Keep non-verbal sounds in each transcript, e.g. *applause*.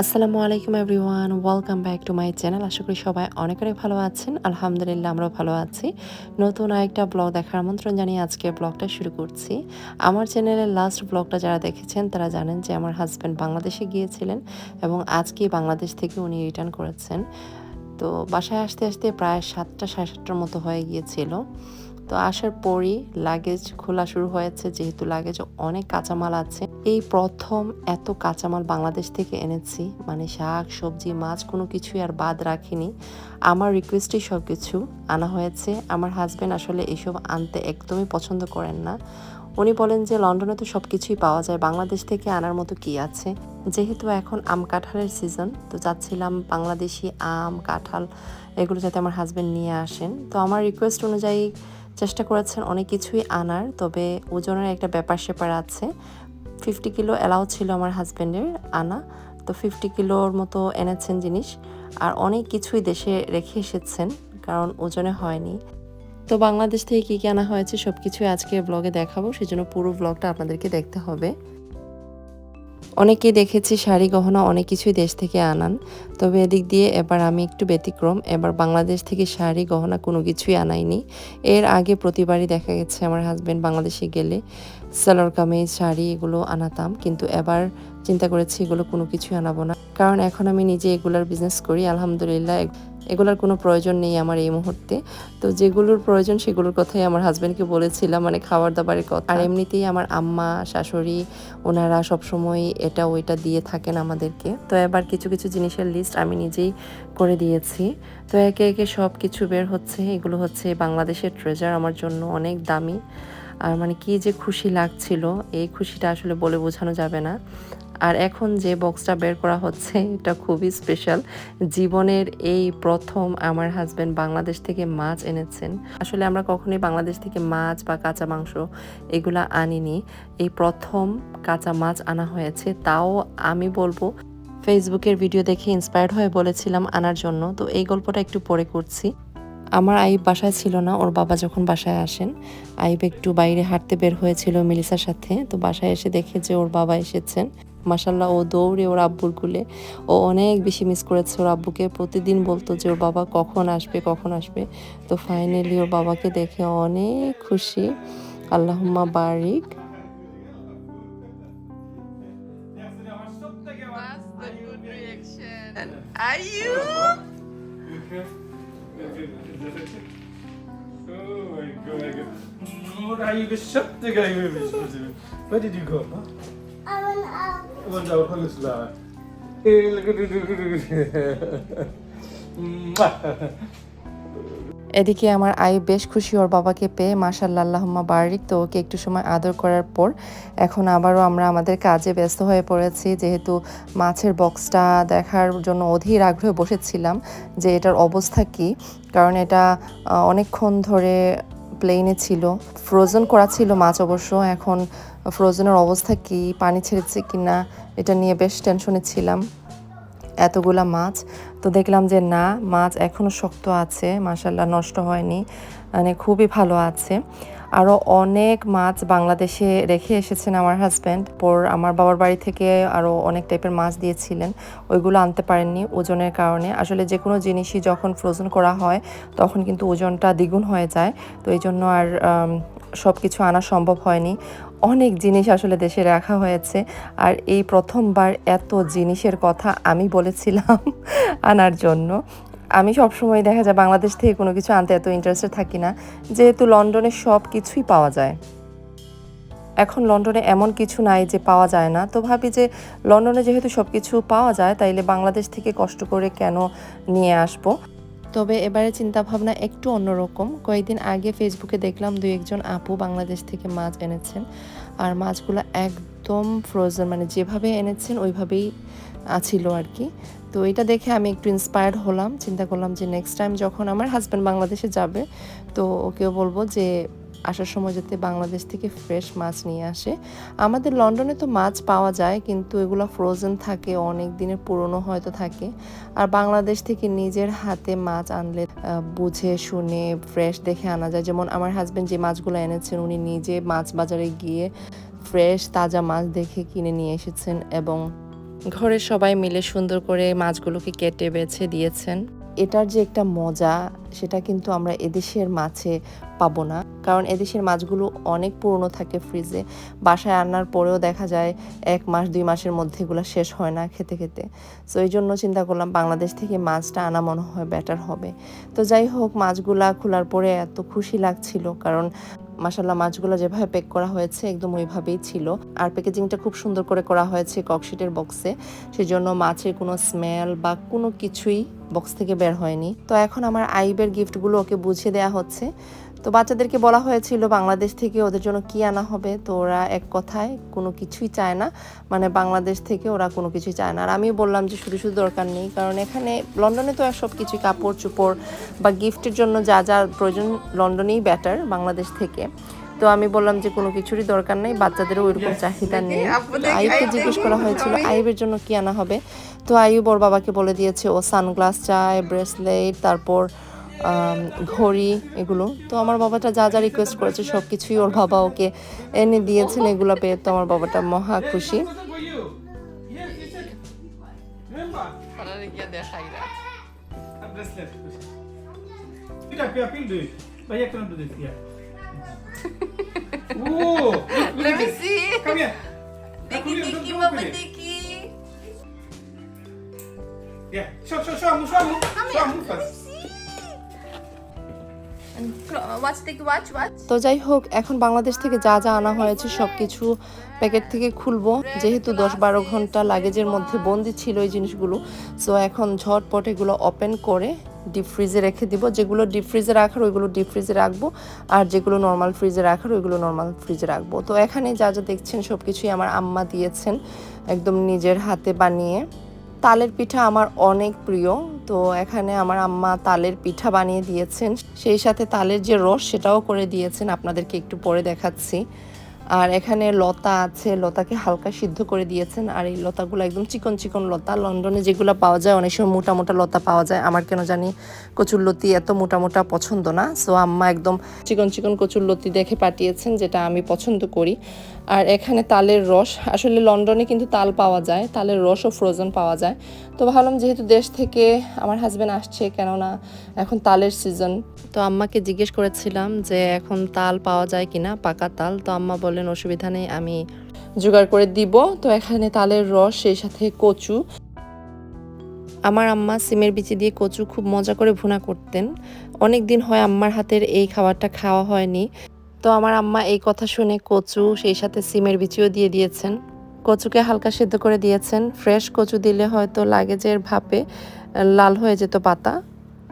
আসসালামু আলাইকুম everyone, welcome back to my channel. আশা করি সবাই অনেক অনেক ভালো আছেন। আলহামদুলিল্লাহ, আমরাও ভালো আছি। নতুন আরেকটা ব্লগ দেখার আমন্ত্রণ জানিয়ে আজকে ব্লগটা শুরু করছি। আমার চ্যানেলের লাস্ট ব্লগটা যারা দেখেছেন, তারা জানেন যে আমার হাজব্যান্ড বাংলাদেশে গিয়েছিলেন এবং আজকে বাংলাদেশ থেকে উনি রিটার্ন করেছেন। তো বাসায় আসতে আসতে প্রায় সাতটা, সাড়ে সাতটার মতো হয়ে গিয়েছিল। তো আসার পরই লাগেজ খোলা শুরু হয়েছে, যেহেতু লাগেজ অনেক কাঁচামাল আছে। এই প্রথম এত কাঁচামাল বাংলাদেশ থেকে এনেছি মানে শাক, সবজি, মাছ কোনো কিছুই আর বাদ রাখিনি। আমার রিকোয়েস্টেই সব কিছু আনা হয়েছে। আমার হাজব্যান্ড আসলে এসব আনতে একদমই পছন্দ করেন না। উনি বলেন যে, লন্ডনে তো সব কিছুই পাওয়া যায়, বাংলাদেশ থেকে আনার মতো কি আছে? যেহেতু এখন আম কাঁঠালের সিজন তো চাচ্ছিলাম বাংলাদেশি আম, কাঁঠাল, এগুলো যাতে আমার হাজব্যান্ড নিয়ে আসেন। তো আমার রিকোয়েস্ট অনুযায়ী চেষ্টা করেছেন অনেক কিছুই আনার, তবে ওজনের একটা ব্যাপার সেপার আছে। ফিফটি কিলো অ্যালাউ ছিল আমার হাজব্যান্ডের আনা, তো ফিফটি কিলোর মতো এনেছেন জিনিস। আর অনেক কিছুই দেশে রেখে এসেছেন, কারণ ওজনে হয়নি। তো বাংলাদেশ থেকে কী কী আনা হয়েছে সব কিছুই আজকে ব্লগে দেখাবো, সেজন্য পুরো ব্লগটা আপনাদেরকে দেখতে হবে। অনেকেই দেখেছি শাড়ি গহনা অনেক কিছুই দেশ থেকে আনান। তবে এদিক দিয়ে এবার আমি একটু ব্যতিক্রম। এবার বাংলাদেশ থেকে শাড়ি, গহনা কোনো কিছুই আনাইনি। এর আগে প্রতিবারই দেখা গেছে আমার হাজব্যান্ড বাংলাদেশে গেলে সালোয়ার কামিজ, শাড়ি এগুলো আনাতাম। কিন্তু এবার চিন্তা করেছি এগুলো কোনো কিছুই আনাবো না। কারণ এখন আমি নিজে এগুলার বিজনেস করি। আলহামদুলিল্লাহ এগুলোর কোনো প্রয়োজন নেই আমার এই মুহূর্তে। তো যেগুলোর প্রয়োজন সেগুলোর কথাই আমার হাজব্যান্ডকে বলেছিলাম মানে খাবার দাবারের কথা। আর এমনিতেই আমার আম্মা, শাশুড়ি, ওনারা সবসময় এটা ওইটা দিয়ে থাকেন আমাদেরকে। তো এবার কিছু কিছু জিনিসের লিস্ট আমি নিজেই করে দিয়েছি। তো একে একে সব কিছু বের হচ্ছে। এগুলো হচ্ছে বাংলাদেশের ট্রেজার আমার জন্য অনেক দামি। আর মানে কি যে খুশি লাগছিল, এই খুশিটা আসলে বলে বোঝানো যাবে না। আর এখন যে বক্সটা বের করা হচ্ছে, এটা খুবই স্পেশাল জীবনের এই প্রথম আমার হাজব্যান্ড বাংলাদেশ থেকে মাছ এনেছেন। আসলে আমরা কখনোই বাংলাদেশ থেকে মাছ বা কাঁচা মাংস এগুলা আনিনি। এই প্রথম কাঁচা মাছ আনা হয়েছে, তাও আমি বলব ফেসবুকের ভিডিও দেখে ইন্সপায়ার্ড হয়ে বলেছিলাম আনার জন্য। তো এই গল্পটা একটু পরে করছি। আমার আইব বাসায় ছিল না, ওর বাবা যখন বাসায় আসেন, আইব একটু বাইরে হাঁটতে বের হয়েছিল মিলিসার সাথে। তো বাসায় এসে দেখে যে ওর বাবা এসেছেন। মাসাল্লাহ ও দৌড়ে ওর আব্বুর গুলে ও অনেক বেশি মিস করেছে ওর আব্বুকে প্রতিদিন বলতো যে ওর বাবা কখন আসবে কখন আসবে তো ফাইনালি ওর বাবাকে দেখে অনেক খুশি আল্লাহুম্মা বারিক. Are you? Oh my god. What are you? Where did you go? Huh? *laughs* এদিকে আমার আই বেশ খুশি ওর বাবাকে পেয়ে মাশাল্লাহ আল্লাহুম্মা বারিক। তো ওকে একটু সময় আদর করার পর এখন আবারও আমরা আমাদের কাজে ব্যস্ত হয়ে পড়েছি। যেহেতু মাছের বক্সটা দেখার জন্য অধীর আগ্রহে বসেছিলাম যে এটার অবস্থা কি কারণ এটা অনেকক্ষণ ধরে প্লেনে ছিল। ফ্রোজেন করা ছিল মাছ অবশ্য। এখন ফ্রোজেনের অবস্থা কি? পানি ছেড়েছে কি না এটা নিয়ে বেশ টেনশনে ছিলাম। এতগুলা মাছ। তো দেখলাম যে না, মাছ এখনও শক্ত আছে। মাসাল্লাহ নষ্ট হয়নি। মানে খুবই ভালো আছে। আরও অনেক মাছ বাংলাদেশে রেখে এসেছেন আমার হাজব্যান্ড পর আমার বাবার বাড়ি থেকে আরও অনেক টাইপের মাছ দিয়েছিলেন। ওইগুলো আনতে পারেননি ওজনের কারণে। আসলে যে কোনো জিনিসই যখন ফ্রোজেন করা হয়, তখন কিন্তু ওজনটা দ্বিগুণ হয়ে যায়। তো এই জন্য আর সব কিছু আনা সম্ভব হয়নি। অনেক জিনিস আসলে দেশে রাখা হয়েছে। আর এই প্রথমবার এত জিনিসের কথা আমি বলেছিলাম *laughs* আনার জন্য। আমি সবসময় দেখা যায় বাংলাদেশ থেকে কোনো কিছু আনতে এত ইন্টারেস্টেড থাকি না, যেহেতু লন্ডনে সব কিছুই পাওয়া যায়। এখন লন্ডনে এমন কিছু নাই যে পাওয়া যায় না। তো ভাবি যে লন্ডনে যেহেতু সব কিছু পাওয়া যায়, তাইলে বাংলাদেশ থেকে কষ্ট করে কেন নিয়ে আসব? তবে এবারে চিন্তা ভাবনা একটু অন্যরকম। কয়েকদিন আগে ফেসবুকে দেখলাম দুই একজন আপু বাংলাদেশ থেকে মাছ এনেছেন। আর মাছগুলো একদম ফ্রোজেন মানে যেভাবে এনেছেন ওইভাবেই ছিল আর কি তো এটা দেখে আমি একটু ইন্সপায়ার্ড হলাম, চিন্তা করলাম যে নেক্সট টাইম যখন আমার হাজব্যান্ড বাংলাদেশে যাবে, তো ওকেও বলব যে আসার সময় যাতে বাংলাদেশ থেকে ফ্রেশ মাছ নিয়ে আসে। আমাদের লন্ডনে তো মাছ পাওয়া যায়, কিন্তু এগুলো ফ্রোজেন থাকে, অনেক দিনের পুরনো হয়তো থাকে। আর বাংলাদেশ থেকে নিজের হাতে মাছ আনলে বুঝে শুনে ফ্রেশ দেখে আনা যায়। যেমন আমার হাজব্যান্ড যে মাছগুলো এনেছেন, উনি নিজে মাছ বাজারে গিয়ে ফ্রেশ তাজা মাছ দেখে কিনে নিয়ে এসেছেন এবং ঘরের সবাই মিলে সুন্দর করে মাছগুলোকে কেটে বেছে দিয়েছেন। এটার যে একটা মজা, সেটা কিন্তু আমরা এদেশের মাছে পাবো না। কারণ এদেশের মাছগুলো অনেক পুরনো থাকে ফ্রিজে। বাসায় আনার পরেও দেখা যায় এক মাস, দুই মাসের মধ্যে এগুলো শেষ হয় না খেতে খেতে। সো এই জন্য চিন্তা করলাম বাংলাদেশ থেকে মাছটা আনা মনে হয় বেটার হবে। তো যাই হোক, মাছগুলা খোলার পরে এত খুশি লাগছিল কারণ মাসাল্লাহ মাছগুলো যেভাবে প্যাক করা হয়েছে একদম ওইভাবেই ছিল। আর প্যাকেজিংটা খুব সুন্দর করে করা হয়েছে ককশিটের বক্সে সেই জন্য মাছের কোনো স্মেল বা কোনো কিছুই বক্স থেকে বের হয়নি। তো এখন আমার আইবের গিফটগুলো ওকে বুঝিয়ে দেওয়া হচ্ছে। তো বাচ্চাদেরকে বলা হয়েছিল বাংলাদেশ থেকে ওদের জন্য কি আনা হবে? তো ওরা এক কথায় কোনো কিছুই চায় না। মানে বাংলাদেশ থেকে ওরা কোনো কিছুই চায় না। আর আমি বললাম যে শুধু শুধু দরকার নেই কারণ এখানে লন্ডনে তো সব কিছুই কাপড় চোপড় বা গিফটের জন্য যা যা প্রয়োজন লন্ডনেই বেটার বাংলাদেশ থেকে। তো আমি বললাম যে কোনো কিছুরই দরকার নেই বাচ্চাদেরও ওইরকম চাহিদা নেই। আইবকে জিজ্ঞেস করা হয়েছিল আইবের জন্য কি আনা হবে? তো আইব ওর বাবাকে বলে দিয়েছে ও সানগ্লাস চায় ব্রেসলেট তারপর ঘড়ি এগুলো তো আমার বাবাটা যা যা রিকোয়েস্ট করেছে সব কিছুই ওর বাবা ওকে এনে দিয়েছেন এগুলো পেয়ে তো আমার বাবাটা মহা খুশি What for you? Yes, yes, yes. Remember? তারা গিয়ে দেখাই না A bracelet. Pick up your pill, do it. Bhaiya cannot do this, yeah. Oh! Look, look Let at me this. see. Come here. দেখি Look, look, দেখি look, বাবা look at it. দেখি Yeah. Show, show, show Amu, show Amu. Show Amu first. তো যাই হোক, এখন বাংলাদেশ থেকে যা যা আনা হয়েছে সব কিছু প্যাকেট থেকে খুলবো। যেহেতু দশ বারো ঘণ্টা লাগেজের মধ্যে বন্দি ছিল এই জিনিসগুলো সো এখন ঝটপট এগুলো ওপেন করে ডিপ ফ্রিজে রেখে দিব। যেগুলো ডিপ ফ্রিজে রাখার, ওইগুলো ডিপ ফ্রিজে রাখব। আর যেগুলো নর্মাল ফ্রিজে রাখার, ওইগুলো নর্মাল ফ্রিজে রাখব। তো এখানে যা যা দেখছেন সব কিছুই আমার আম্মা দিয়েছেন, একদম নিজের হাতে বানিয়ে। তালের পিঠা আমার অনেক প্রিয়। তো এখানে আমার আম্মা তালের পিঠা বানিয়ে দিয়েছেন। সেই সাথে তালের যে রস সেটাও করে দিয়েছেন। আপনাদেরকে একটু পরে দেখাচ্ছি। আর এখানে লতা আছে, লতাকে হালকা সিদ্ধ করে দিয়েছেন। আর এই লতাগুলো একদম চিকন চিকন লতা। লন্ডনে যেগুলো পাওয়া যায়, অনেক সময় মোটা মোটা লতা পাওয়া যায়। আমার কেন জানি কচুর লতি এত মোটা মোটা পছন্দ না। সো আম্মা একদম চিকন চিকন কচুর লতি দেখে পাঠিয়েছেন, যেটা আমি পছন্দ করি। আর এখানে তালের রস, আসলে লন্ডনে কিন্তু তাল পাওয়া যায়, তালের রসও ফ্রোজেন পাওয়া যায়। তো ভাবলাম যেহেতু দেশ থেকে আমার হাজব্যান্ড আসছে, কেননা এখন তালের সিজন তো আম্মাকে জিজ্ঞেস করেছিলাম যে এখন তাল পাওয়া যায় কিনা, পাকা তাল? তো আম্মা বললেন, অসুবিধা নেই, আমি জোগাড় করে দিব। তো এখানে তালের রস, সেই সাথে কচু। আমার আম্মা সিমের বিচি দিয়ে কচু খুব মজা করে ভুনা করতেন। অনেক দিন হয় আম্মার হাতের এই খাবারটা খাওয়া হয়নি। তো আমার আম্মা এই কথা শুনে কচু, সেই সাথে সিমের বিচিও দিয়ে দিয়েছেন। কচুকে হালকা সেদ্ধ করে দিয়েছেন। ফ্রেশ কচু দিলে হয়তো লাগেজের ভাপে লাল হয়ে যেত পাতা।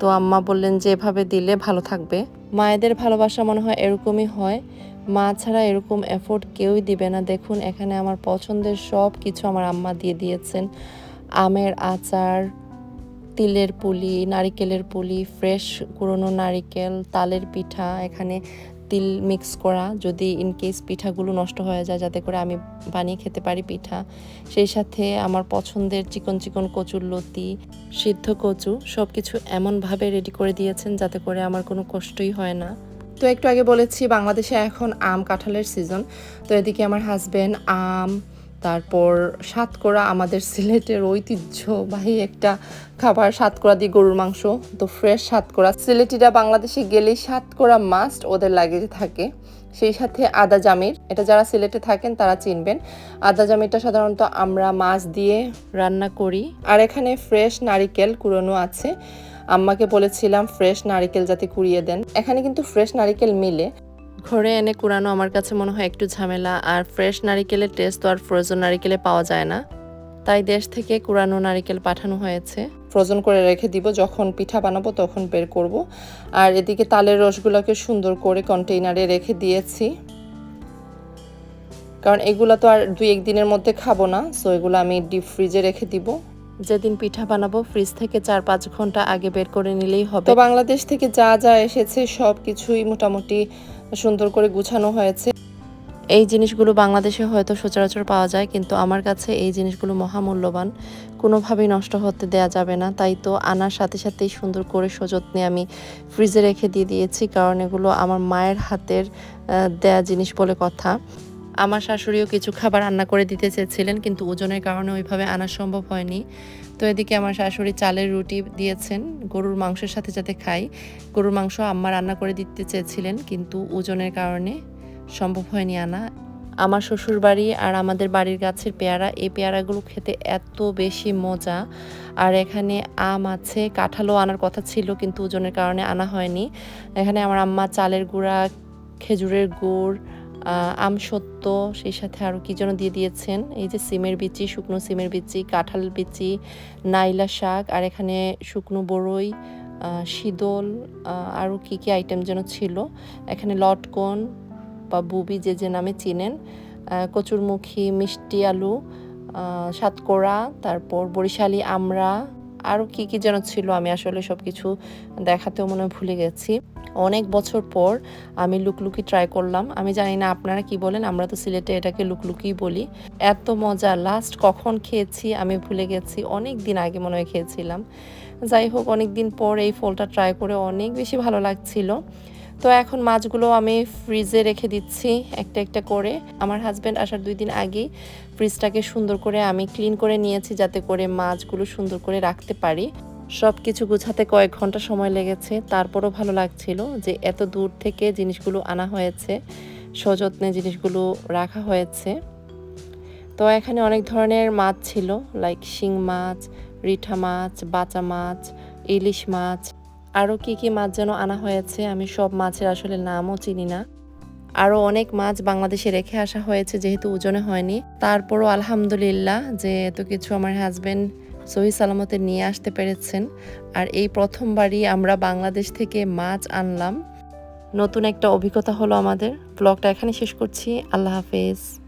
তো আম্মা বললেন যে এভাবে দিলে ভালো থাকবে। মায়েদের ভালোবাসা মনে হয় এরকমই হয়। মা ছাড়া এরকম এফোর্ট কেউই দিবে না। দেখুন, এখানে আমার পছন্দের সব কিছু আমার আম্মা দিয়ে দিয়েছেন। আমের আচার, তিলের পুলি, নারিকেলের পুলি, ফ্রেশ কুড়োনো নারিকেল, তালের পিঠা, এখানে তিল মিক্স করা, যদি ইন কেস পিঠাগুলো নষ্ট হয়ে যায়, যাতে করে আমি বানিয়ে খেতে পারি পিঠা। সেই সাথে আমার পছন্দের চিকন চিকন কচুর লতি, সিদ্ধ কচু সব কিছু এমনভাবে রেডি করে দিয়েছেন যাতে করে আমার কোনো কষ্টই হয় না। তো একটু আগে বলেছি, বাংলাদেশে এখন আম কাঁঠালের সিজন তো এদিকে আমার হাজব্যান্ড আম তারপর সাতকোড়া আমাদের সিলেটের ঐতিহ্যবাহী একটা খাবার সাতকোড়া দিয়ে গরুর মাংস, তো ফ্রেশ সাতকোড়া সিলেটিরা বাংলাদেশে গেলেই সাতকোড়া মাস্ট ওদের লাগে থাকে। সেই সাথে আদা জামির, এটা যারা সিলেটে থাকেন তারা চিনবেন। আদা জামিরটা সাধারণত আমরা মাছ দিয়ে রান্না করি। আর এখানে ফ্রেশ নারিকেল কুড়োনো আছে। আম্মাকে বলেছিলাম ফ্রেশ নারিকেল যাতে কুড়িয়ে দেন। এখানে কিন্তু ফ্রেশ নারিকেল মিলে। ঘরে এনে কুড়ানো আমার কাছে মনে হয় একটু ঝামেলা আর ফ্রেশ নারিকেলের টেস্ট তো আর ফ্রোজেন নারিকেলে পাওয়া যায় না। তাই দেশ থেকে কুড়ানো নারিকেল পাঠানো হয়েছে। ফ্রোজেন করে রেখে দিব যখন পিঠা বানাবো তখন বের করব। আর এদিকে তালের রসগুলোকে সুন্দর করে কন্টেইনারে রেখে দিয়েছি। কারণ এগুলো তো আর দুই এক দিনের মধ্যে খাব না সো এগুলো আমি ডিপ ফ্রিজে রেখে দিব। যেদিন পিঠা বানাবো ফ্রিজ থেকে চার পাঁচ ঘণ্টা আগে বের করে নিলেই হবে। তো বাংলাদেশ থেকে যা যা এসেছে সব কিছুই মোটামুটি সুন্দর করে গুছানো হয়েছে। এই জিনিসগুলো বাংলাদেশে হয়তো সচরাচর পাওয়া যায়, কিন্তু আমার কাছে এই জিনিসগুলো মহামূল্যবান। কোনোভাবেই নষ্ট হতে দেয়া যাবে না। তাই তো আনার সাথে সাথেই সুন্দর করে সযত্নে আমি ফ্রিজে রেখে দিয়ে দিয়েছি, কারণ এগুলো আমার মায়ের হাতের দেয়া জিনিস বলে কথা। আমার শাশুড়িও কিছু খাবার রান্না করে দিতে চেয়েছিলেন, কিন্তু ওজনের কারণে ওইভাবে আনা সম্ভব হয়নি। তো এদিকে আমার শাশুড়ি চালের রুটি দিয়েছেন, গরুর মাংসের সাথে যাতে খাই। গরুর মাংস আম্মা রান্না করে দিতে চেয়েছিলেন, কিন্তু ওজনের কারণে সম্ভব হয়নি আনা। আমার শ্বশুর বাড়ি আর আমাদের বাড়ির গাছের পেয়ারা, এই পেয়ারাগুলো খেতে এত বেশি মজা। আর এখানে আম আছে, কাঁঠালও আনার কথা ছিল, কিন্তু ওজনের কারণে আনা হয়নি। এখানে আমার আম্মা চালের গুঁড়া, খেজুরের গুড় আম সত্য, সেই সাথে আরও কী যেন দিয়ে দিয়েছেন? এই যে সিমের বিচি, শুকনো সিমের বিচি, কাঁঠাল বিচি, নাইলা শাক, আর এখানে শুকনো বড়ই শীদল আরও কী কী আইটেম যেন ছিল। এখানে লটকন বা বুবি যে যে নামে চিনেন কচুরমুখী, মিষ্টি আলু সাতকোড়া, তারপর বরিশালি আমড়া আরও কী কী যেন ছিল, আমি আসলে সব কিছু দেখাতেও মনে হয় ভুলে গেছি। অনেক বছর পর আমি লুকলুকি ট্রাই করলাম। আমি জানি না আপনারা কি বলেন, আমরা তো সিলেটে এটাকে লুকলুকি বলি। এত মজা লাস্ট কখন খেয়েছি আমি ভুলে গেছি, অনেক দিন আগে মনে হয় খেয়েছিলাম। যাই হোক, অনেক দিন পর এই ফলটা ট্রাই করে অনেক বেশি ভালো লাগছিল। তো এখন মাছগুলো আমি ফ্রিজে রেখে দিচ্ছি একটা একটা করে। আমার হাজব্যান্ড আসার দুই দিন আগেই ফ্রিজটাকে সুন্দর করে আমি ক্লিন করে নিয়েছি যাতে করে মাছগুলো সুন্দর করে রাখতে পারি। সব কিছু গুছাতে কয়েক ঘণ্টা সময় লেগেছে। তারপরও ভালো লাগছিল যে এত দূর থেকে জিনিসগুলো আনা হয়েছে, সযত্নে জিনিসগুলো রাখা হয়েছে। তো এখানে অনেক ধরনের মাছ ছিল লাইক শিং মাছ, রিঠা মাছ বাচা মাছ, ইলিশ মাছ। আরও কি কি মাছ যেন আনা হয়েছে আমি সব মাছের আসলে নামও চিনি না। আরও অনেক মাছ বাংলাদেশে রেখে আসা হয়েছে, যেহেতু ওজনে হয়নি। তারপরও আলহামদুলিল্লাহ যে এত কিছু আমার হাজব্যান্ড সহি সালামতে নিয়ে আসতে পেরেছেন। আর এই প্রথমবারই আমরা বাংলাদেশ থেকে মাছ আনলাম। নতুন একটা অভিজ্ঞতা হলো আমাদের। ব্লগটা এখানে শেষ করছি। আল্লাহ হাফেজ।